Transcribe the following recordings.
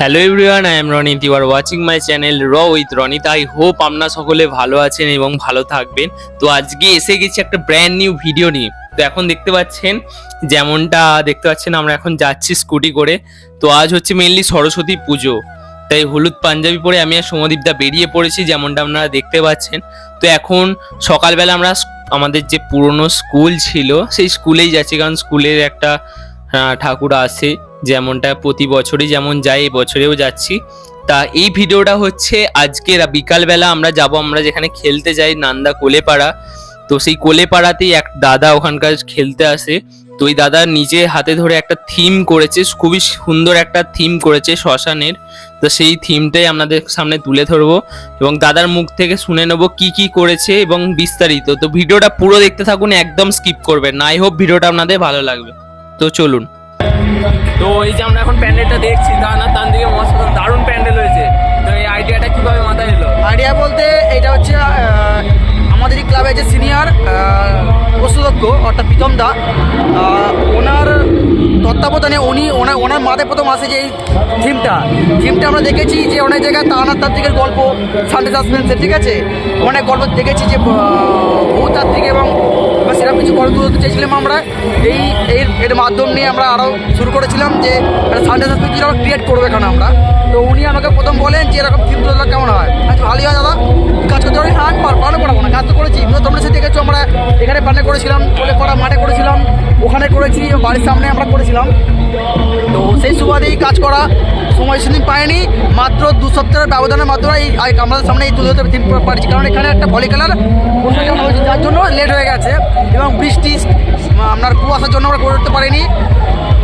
Hello everyone I am Ronit you are watching my channel র with Ronit I hope আপনারা সকলে ভালো আছেন এবং ভালো থাকবেন। তো আজকে এসে গেছি একটা ব্র্যান্ড নিউ ভিডিও নিয়ে। তো এখন দেখতে পাচ্ছেন, যেমনটা দেখতে পাচ্ছেন, আমরা এখন যাচ্ছি স্কুটি করে। তো আজ হচ্ছে মেনলি সরস্বতী পুজো। তাই হলুদ পাঞ্জাবি পরে আমি আর সমদীপদা বেরিয়ে পড়েছি, যেমনটা আপনারা দেখতে পাচ্ছেন। তো এখন সকালবেলা আমরা আমাদের যে পুরনো স্কুল ছিল, সেই স্কুলেই যাচ্ছি। কারণ স্কুলের একটা ঠাকুর আসে যেমনটা প্রতি বছরই যেমন যাই এই বছরেও যাচ্ছি। তা এই ভিডিওটা হচ্ছে আজকে বিকালবেলা আমরা যাব, আমরা যেখানে খেলতে যাই নান্দা কোলেপাড়া। তো সেই কোলেপাড়াতেই এক দাদা ওখানকার খেলতে আসে। তো ওই দাদা নিজে হাতে ধরে একটা থিম করেছে, খুবই সুন্দর একটা থিম করেছে শ্মশানের। তো সেই থিমটাই আপনাদের সামনে তুলে ধরবো এবং দাদার মুখ থেকে শুনে নেব কি কি করেছে এবং বিস্তারিত। তো ভিডিওটা পুরো দেখতে থাকুন, একদম স্কিপ করবেন না। আই হোপ ভিডিওটা আপনাদের ভালো লাগবে। তো চলুন। তো এই যে আমরা এখন প্যান্ডেলটা দেখছি, দানা তান দিকে দারুণ প্যান্ডেল হয়েছে। তো এই আইডিয়াটা কীভাবে মাথায় এলো? আইডিয়া বলতে এটা হচ্ছে আহ, আমাদেরই ক্লাবে যে সিনিয়র প্রস্তুতজ্ঞ অর্থাৎ প্রীতম দা ওনার তত্ত্বাবধানে উনি ওনার ওনার মাথায় প্রথম আসে যে এই থিমটা। থিমটা আমরা দেখেছি যে অনেক জায়গায় তানাতাত্ত্বিকের গল্প সানডে সাসপেন্সের ঠিক আছে? অনেক গল্প দেখেছি যে ভূতাত্ত্বিক এবং বা সেরকম কিছু গল্প তুলতে চেয়েছিলাম আমরা। এই এর এর মাধ্যম নিয়ে আমরা আরও শুরু করেছিলাম যে সানডে সাসপেন্স ক্রিয়েট করব এখানে আমরা। তো উনি আমাকে প্রথম বলেন যে এরকম থিম তুললে কেমন হয়? আচ্ছা ভালোই হয় দাদা। কাজ করতে পারি হ্যাঁ পার পারব না কাজ তো করেছি। তো তোমরা সে দেখেছ, আমরা এখানে প্যানে করেছিলাম করা মাঠে করেছিলাম, ওখানে করেছি, বাড়ির সামনে আমরা করেছিলাম। তো সেই সুবাদেই কাজ করা সময় সেদিন পায়নি, মাত্র দু সপ্তাহের ব্যবধানের মাধ্যমে এই আমাদের সামনে এই তুলে ধরতে পারছি কারণ এখানে একটা ভলি খেলার যার জন্য লেট হয়ে গেছে এবং বৃষ্টি, আপনার কুয়াশার জন্য আমরা করে উঠতে পারিনি।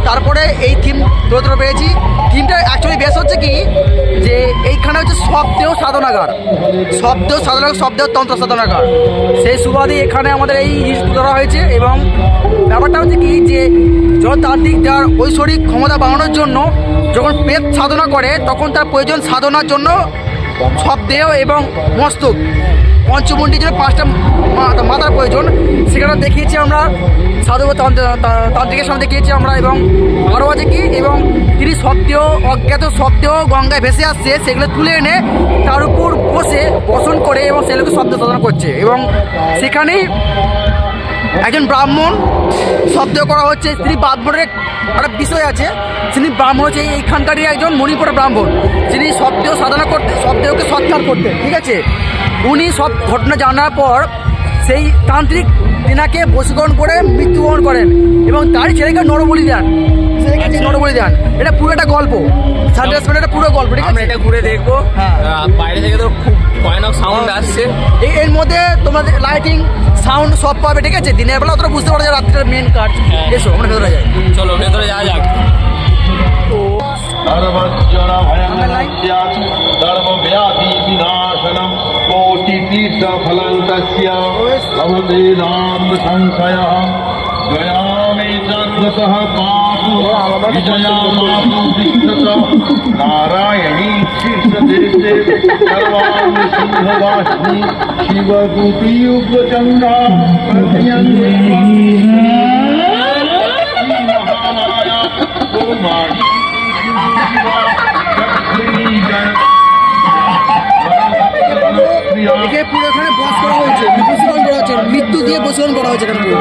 তারপরে এই থিম ধরে ধরে পেয়েছি থিমটা অ্যাকচুয়ালি বেশ হচ্ছে কি, যে এইখানে হচ্ছে শব্দেও সাধনাগার। শব্দেও সাধনাগার শব্দেও তন্ত্র সাধনাগার। সেই সুবাদে এখানে আমাদের এই তুলে ধরা হয়েছে এবং ব্যাপারটা হচ্ছে কি, যে জনতান্ত্রিক যার ঐশ্বরিক ক্ষমতা বাড়ানোর জন্য যখন পেট সাধনা করে, তখন তার প্রয়োজন সাধনার জন্য সব দেহ এবং মস্তক। পঞ্চমন্ডির জন্য পাঁচটা মাথার প্রয়োজন, সেখানে দেখিয়েছি আমরা সাধু তান্ত্রিকের সামনে দেখিয়েছি আমরা, এবং আরও আছে কি? এবং তিনি সত্ত্বেও, অজ্ঞাত সত্ত্বেও গঙ্গায় ভেসে আসছে, সেগুলো তুলে এনে তার উপর বসে বসন করে এবং সেগুলোকে শব্দ সাধনা করছে। এবং সেখানেই একজন ব্রাহ্মণ শব্দ করা হচ্ছে তিনি ব্রাহ্মণের একটা বিষয় আছে তিনি ব্রাহ্মণ হচ্ছে এইখানকারই একজন মণিপুরের ব্রাহ্মণ। যিনি শব্দ সাধনা করতে শব্দকে সৎকার করতে ঠিক আছে? উনি সব ঘটনা জানার পর সেই তান্ত্রিক তিনাকে বশীকরণ করে মৃত্যুবরণ করেন এবং তারই ছেলেকে নরবলি দেন। ছেলেকে নরবলি দেন। এটা পুরো একটা গল্প। সানডে এটা পুরো গল্প ঠিক আছে? এটা ঘুরে দেখব। হ্যাঁ। বাইরে থেকে তো খুব ভয়ানক সাউন্ড আসছে। এই- এর মধ্যে তোমাদের লাইটিং সাউন্ড সব পাবে ঠিক আছে দিনের বেলা অতটা বুঝতে পারো যে রাত্রের মেন কাজ হ্যাঁ। এসো আমরা ভেতরে যাই চলো ভেতরে যাওয়া যাক सर्वज्जनभयं सर्वव्याधिविनाशनं कोटितीर्थफलं तस्य भवते नाम संशयः गयामि चन्द्रतः पातु विजयामातु विष्णत नारायणी शीर्षदेशे सर्वाणि सिंहवासिनी शिवदूतीयुगचङ्गा महामाया कुमारी একে পুরো এখানে বস করা হয়েছে হয়েছে মৃত্যু দিয়ে বসীকরণ করা হয়েছে এখানে পুরো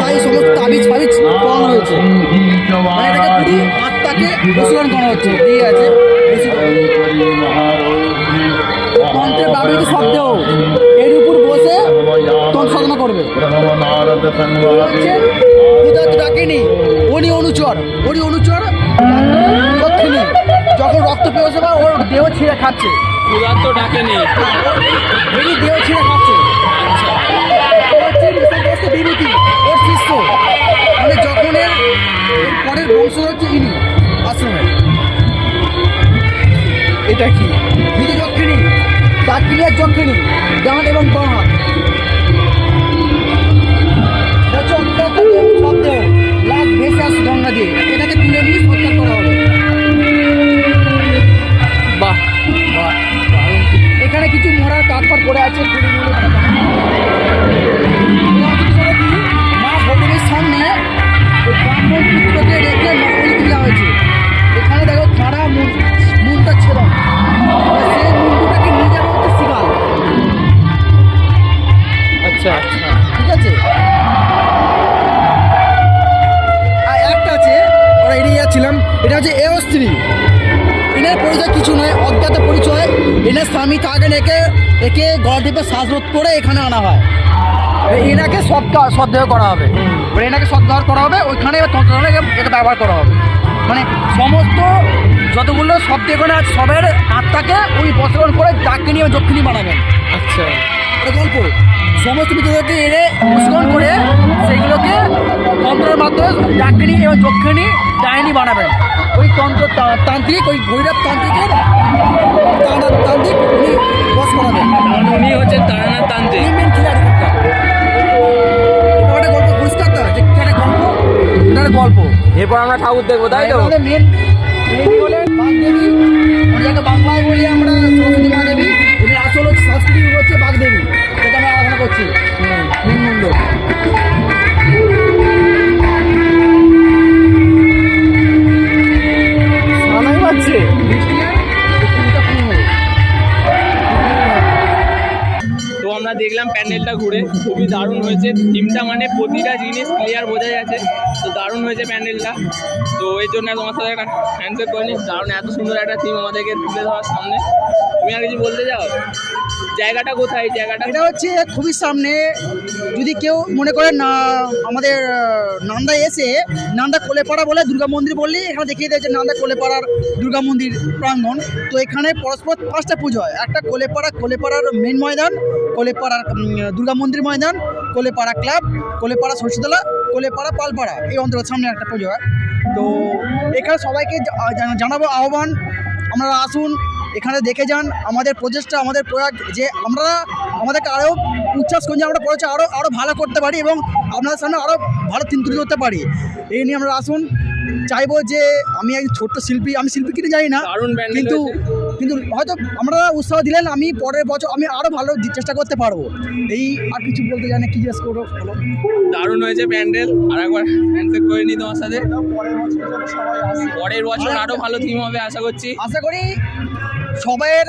তাই সমস্ত তাবিজ ফাবিজ করানো হয়েছে। মানে এটাকে পুরো আত্মাকে বসীকরণ করা হচ্ছে। দিয়ে আছে। তন্ত্রের ব্যবহৃত শব্দ এর উপর বসে তন্ত্র সাধনা করবে। উদাত ডাকেনি উনি অনুচর। উনি অনুচর যখন রক্ত পেয়ে যাবে ওর দেহ ছিঁড়ে খাচ্ছে। ডাকেনি। উনি দেহ ছিঁড়ে খাচ্ছে। হচ্ছে নিঃসন্দেহে বিভূতি ওর শিষ্য। মানে যখন এর পরের বংশ হচ্ছে ইনি আশ্রমের এটা কি? বিধি যক্ষিণী দাক্ষিণের যক্ষিণী, ডান এবং বাঁ হাত। দেখছিলাম এটা হচ্ছে এ স্ত্রী। এনার পরিচয় কিছু নয় অজ্ঞাত পরিচয়। এনার স্বামী তাকে একে একে গলা টিপে শ্বাসরোধ করে এখানে আনা হয়। এনাকে সব সদ্দেহ করা হবে। মানে এনাকে সদ্দেহ করা হবে ওইখানে এটা ব্যবহার করা হবে। মানে সমস্ত যতগুলো সব দেখুন আর সবের আত্মাকে ওই বসরণ করে তাকে নিয়ে যক্ষিণী বানাবেন। আচ্ছা। এটা গল্প সমস্ত বিদ্যুৎকে এনে মিশ্রণ করে সেগুলোকে তন্ত্রের মাধ্যমে ডাকিনি এবং দক্ষিণী ডাইনি বানাবেন। ওই তন্ত্র তান্ত্রিক ওই ভৈরব তান্ত্রিকের তান্ত্রিক উনি বস করাবেন। উনি হচ্ছেন তারানাথ তান্ত্রিক। মেন খিলাড়ি একটা গল্প যে একটা গল্প? একটা গল্প। এরপর আমরা ঠাকুর দেখব তাই তো? মেন মেন হলেন বাগদেবী। যাকে বাংলায় বলি আমরা সরস্বতী মা দেবী আসল সংস্কৃতি হচ্ছে বাগদেবী। করছি? মেন মন্দির তো আমরা দেখলাম প্যান্ডেলটা ঘুরে খুবই দারুণ হয়েছে। থিমটা মানে প্রতিটা জিনিস ক্লিয়ার বোঝা যাচ্ছে। তো দারুণ হয়েছে প্যান্ডেলটা। তো এই জন্য তোমার সাথে একটা হ্যান্ডশেক করে নিই। দারুণ এত সুন্দর একটা থিম আমাদেরকে তুলে ধরার সামনে। তুমি আর কিছু বলতে চাও? জায়গাটা কোথায়? জায়গাটা এটা হচ্ছে খুবই সামনে। যদি কেউ মনে করেন না আমাদের আহ, নান্দায় এসে নান্দা কোলেপাড়া বলে দুর্গা মন্দির বললেই এখানে দেখিয়ে দেয় যে নান্দা কোলেপাড়ার দুর্গা মন্দির প্রাঙ্গণ। তো এখানে পরস্পর পাঁচটা পুজো হয়। একটা কোলেপাড়া কোলেপাড়ার মেন ময়দান কোলেপাড়ার দুর্গা মন্দির ময়দান কোলেপাড়া ক্লাব কোলেপাড়া সরষেতলা কোলেপাড়া পালপাড়া। এই অন্তর্গত সামনে একটা পুজো হয়। তো এখানে সবাইকে জানাব আহ্বান। আপনারা আসুন এখানে দেখে যান আমাদের প্রচেষ্টা আমাদের প্রয়াগ যে আমরা আমাদেরকে আরও উচ্ছ্বাস করছি আমরা পড়েছে আরও আরও ভালো করতে পারি এবং আপনাদের সামনে আরও ভালো চিন তুলে ধরতে পারি। এই নিয়ে আমরা আসুন। চাইব যে আমি একজন ছোট্ট শিল্পী আমি শিল্পী কিনে জানি না কিন্তু কিন্তু হয়তো আমরা উৎসাহ দিলেন আমি পরের বছর আমি আরও ভালো চেষ্টা করতে পারব। এই আর কিছু বলতে জানি কি জিজ্ঞেস করব? বলো। দারুণ হয়েছে প্যান্ডেল। আর একবার হ্যান্ডশেক করে নিই তোমার সাথে। পরের বছর আরও ভালো থিম হবে আশা করছি। আশা করি সবাইয়ের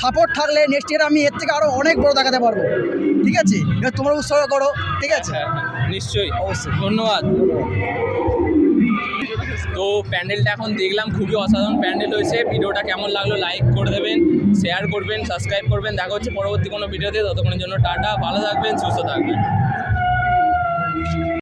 সাপোর্ট থাকলে নেক্সট ইয়ার আমি এর থেকে আরও অনেক বড় দেখাতে পারব। ঠিক আছে? এবার তোমরা উৎসাহ করো ঠিক আছে? হ্যাঁ হ্যাঁ, নিশ্চয়ই। অবশ্যই। ধন্যবাদ। তো প্যান্ডেলটা এখন দেখলাম খুবই অসাধারণ প্যান্ডেল হয়েছে। ভিডিওটা কেমন লাগল লাইক করে দেবেন শেয়ার করবেন সাবস্ক্রাইব করবেন। দেখা হচ্ছে পরবর্তী কোনো ভিডিওতে। ততক্ষণের জন্য টাটা ভালো থাকবেন সুস্থ থাকবেন।